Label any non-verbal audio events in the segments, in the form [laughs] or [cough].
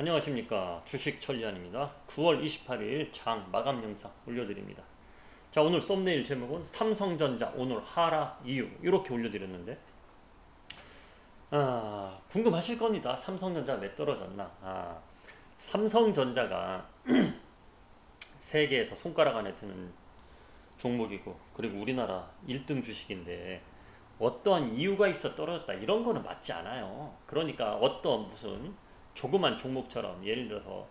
안녕하십니까 주식 천리안입니다. 9월 28일 장 마감 영상 올려드립니다. 자 오늘 썸네일 제목은 삼성전자 오늘 하락 이유 이렇게 올려드렸는데 아 궁금하실 겁니다. 삼성전자 왜 떨어졌나? 아 삼성전자가 [clears throat] 세계에서 손가락 안에 드는 종목이고 그리고 우리나라 1등 주식인데 어떠한 이유가 있어 떨어졌다 이런 거는 맞지 않아요. 그러니까 어떤 무슨 조그만 종목처럼 예를 들어서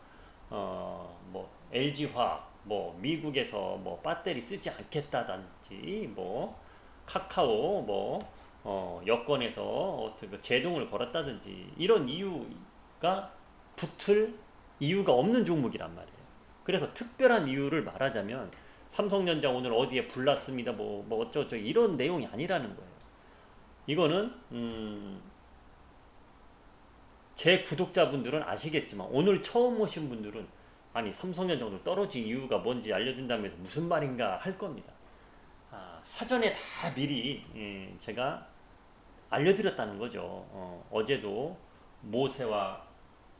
어 뭐 LG화학 뭐 미국에서 뭐 배터리 쓰지 않겠다든지 뭐 카카오 뭐 어 여권에서 어떻게 그 제동을 걸었다든지 이런 이유가 붙을 이유가 없는 종목이란 말이에요. 그래서 특별한 이유를 말하자면 삼성전자 오늘 어디에 불났습니다 뭐, 뭐 어쩌고저쩌고 이런 내용이 아니라는 거예요. 이거는 음, 제 구독자분들은 아시겠지만 오늘 처음 오신 분들은 아니 삼성전자 오늘 떨어진 이유가 뭔지 알려준다면서 무슨 말인가 할 겁니다. 아, 사전에 다 미리 예, 제가 알려드렸다는 거죠. 어, 제도 모세와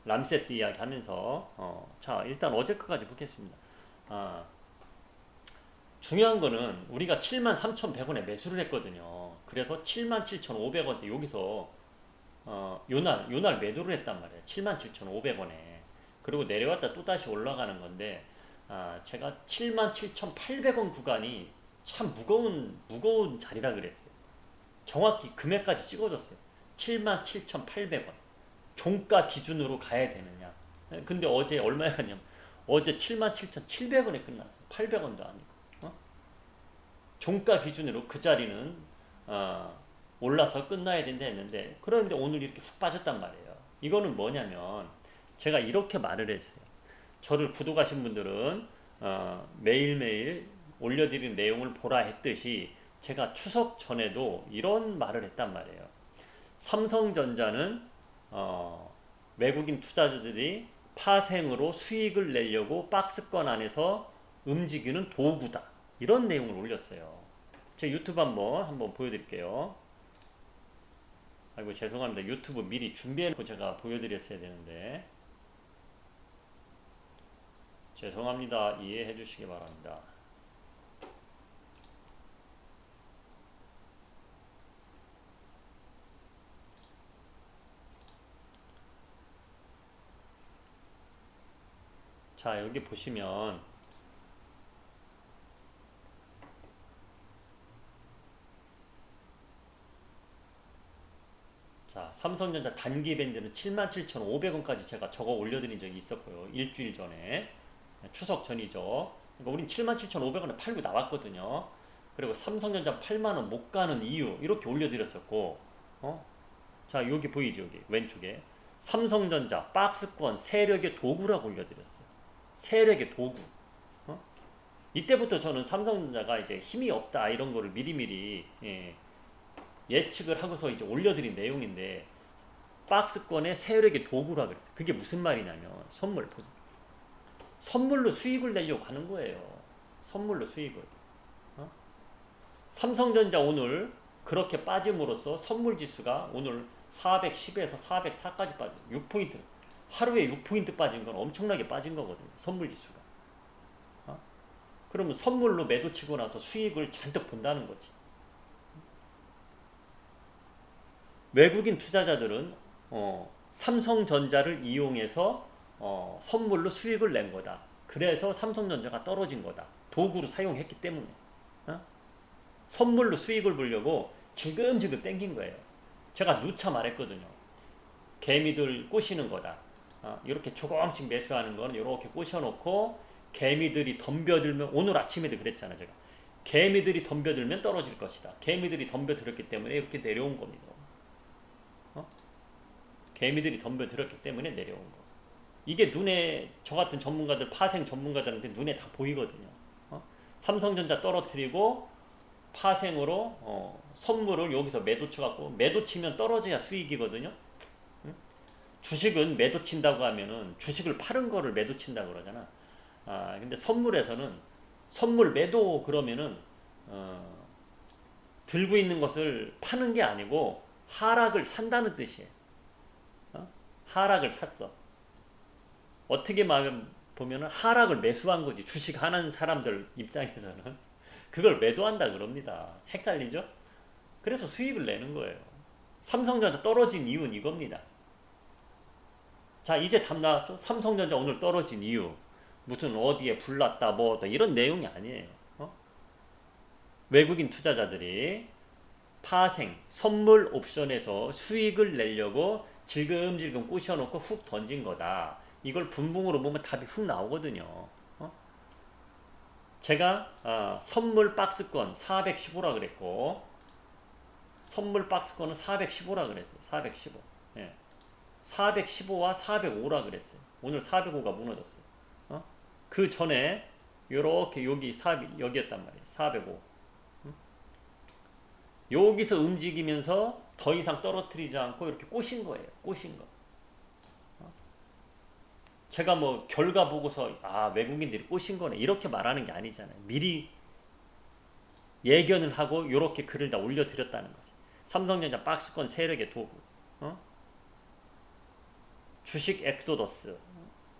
람세스 이야기 하면서 어, 자 일단 어제 거까지 보겠습니다. 아, 중요한 거는 우리가 73,100원에 매수를 했거든요. 그래서 77,500원대 여기서 어, 요날 요날 매도를 했단 말이에요. 77,500원에. 그리고 내려왔다 또 다시 올라가는 건데 아, 제가 77,800원 구간이 참 무거운 무거운 자리라 그랬어요. 정확히 금액까지 찍어줬어요. 77,800원. 종가 기준으로 가야 되느냐. 근데 어제 얼마에 갔냐면 어제 77,700원에 끝났어요. 800원도 아니고. 종가 기준으로 그 자리는 어, 올라서 끝나야 된다 했는데 그런데 오늘 이렇게 훅 빠졌단 말이에요. 이거는 뭐냐면 제가 이렇게 말을 했어요. 저를 구독하신 분들은 어, 매일매일 올려드리는 내용을 보라 했듯이 제가 추석 전에도 이런 말을 했단 말이에요. 삼성전자는 어, 외국인 투자자들이 파생으로 수익을 내려고 박스권 안에서 움직이는 도구다. 이런 내용을 올렸어요. 제 유튜브 한번 한번 보여드릴게요. 아이고 죄송합니다. 유튜브 미리 준비해놓고 제가 보여드렸어야 되는데 죄송합니다. 이해해 주시기 바랍니다. 자 여기 보시면 자, 삼성전자 단기 밴드는 77,500원까지 제가 적어 올려드린 적이 있었고요. 일주일 전에. 추석 전이죠. 그러니까 우린 77,500원에 팔고 나왔거든요. 그리고 삼성전자 8만원 못 가는 이유, 이렇게 올려드렸었고, 어? 자, 여기 보이죠? 여기 왼쪽에. 삼성전자 박스권 세력의 도구라고 올려드렸어요. 세력의 도구. 어? 이때부터 저는 삼성전자가 이제 힘이 없다, 이런 거를 미리미리, 예, 예측을 하고서 이제 올려드린 내용인데 박스권의 세력의 도구라 그랬어요. 그게 무슨 말이냐면 선물 선물로 수익을 내려고 하는 거예요. 선물로 수익을. 어? 삼성전자 오늘 그렇게 빠짐으로써 선물 지수가 오늘 410에서 404까지 빠져 6포인트. 하루에 6포인트 빠진 건 엄청나게 빠진 거거든요. 선물 지수가. 어? 그러면 선물로 매도 치고 나서 수익을 잔뜩 본다는 거지. 외국인 투자자들은 어, 삼성전자를 이용해서 어, 선물로 수익을 낸 거다. 그래서 삼성전자가 떨어진 거다. 도구로 사용했기 때문에 어? 선물로 수익을 보려고 지금지금 땡긴 거예요. 제가 누차 말했거든요. 개미들 꼬시는 거다. 어, 이렇게 조금씩 매수하는 거는 이렇게 꼬셔놓고 개미들이 덤벼들면 오늘 아침에도 그랬잖아 제가. 개미들이 덤벼들면 떨어질 것이다. 개미들이 덤벼들었기 때문에 이렇게 내려온 겁니다. 개미들이 덤벼들었기 때문에 내려온 거. 이게 눈에 저 같은 전문가들 파생 전문가들한테 눈에 다 보이거든요. 어? 삼성전자 떨어뜨리고 파생으로 어, 선물을 여기서 매도 쳐갖고 매도 치면 떨어져야 수익이거든요. 응? 주식은 매도 친다고 하면은 주식을 파는 거를 매도 친다고 그러잖아. 아 근데 선물에서는 선물 매도 그러면은 어, 들고 있는 것을 파는 게 아니고 하락을 산다는 뜻이에요. 하락을 샀어. 어떻게 말하면 보면은 하락을 매수한 거지 주식 하는 사람들 입장에서는 [laughs] 그걸 매도한다 그럽니다. 헷갈리죠? 그래서 수익을 내는 거예요. 삼성전자 떨어진 이유는 이겁니다. 자 이제 답 나왔죠? 삼성전자 오늘 떨어진 이유 무슨 어디에 불났다 뭐 이런 내용이 아니에요. 어? 외국인 투자자들이 파생, 선물 옵션에서 수익을 내려고 질금질금 꼬셔놓고 훅 던진 거다. 이걸 분봉으로 보면 답이 훅 나오거든요. 어? 제가 아, 선물 박스권 415라 그랬고 선물 박스권은 415라 그랬어요. 415. 예. 415와 405라 그랬어요. 오늘 405가 무너졌어요. 어? 그 전에 요렇게 여기 4 여기였단 말이에요. 405. 음? 여기서 움직이면서 더 이상 떨어뜨리지 않고 이렇게 꼬신 거예요. 꼬신 거. 어? 제가 뭐 결과 보고서 아 외국인들이 꼬신 거네 이렇게 말하는 게 아니잖아요. 미리 예견을 하고 이렇게 글을 다 올려드렸다는 거지. 삼성전자 박스권 세력의 도구. 어? 주식 엑소더스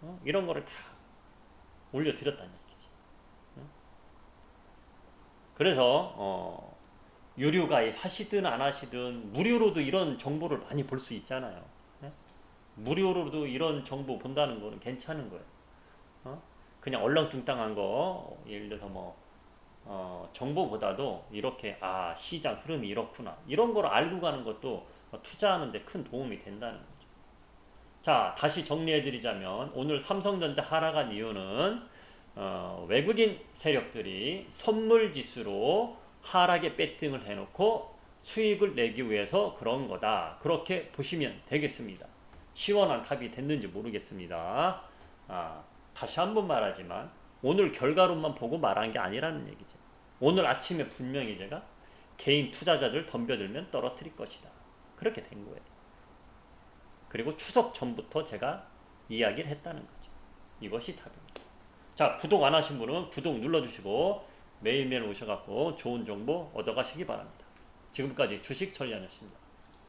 어? 이런 거를 다 올려드렸다는 얘기지. 어? 그래서 어, 유료 가입 하시든 안 하시든 무료로도 이런 정보를 많이 볼 수 있잖아요. 예? 무료로도 이런 정보 본다는 거는 괜찮은 거예요. 어? 그냥 얼렁뚱땅한 거 예를 들어서 뭐 어, 정보보다도 이렇게 아 시장 흐름이 이렇구나 이런 걸 알고 가는 것도 투자하는데 큰 도움이 된다는 거죠. 자 다시 정리해드리자면 오늘 삼성전자 하락한 이유는 어, 외국인 세력들이 선물 지수로 하락에 배팅을 해놓고 수익을 내기 위해서 그런 거다. 그렇게 보시면 되겠습니다. 시원한 답이 됐는지 모르겠습니다. 아, 다시 한 번 말하지만 오늘 결과론만 보고 말한 게 아니라는 얘기죠. 오늘 아침에 분명히 제가 개인 투자자들 덤벼들면 떨어뜨릴 것이다. 그렇게 된 거예요. 그리고 추석 전부터 제가 이야기를 했다는 거죠. 이것이 답입니다. 자, 구독 안 하신 분은 구독 눌러주시고 매일매일 오셔갖고 좋은 정보 얻어가시기 바랍니다. 지금까지 주식 전략이었습니다.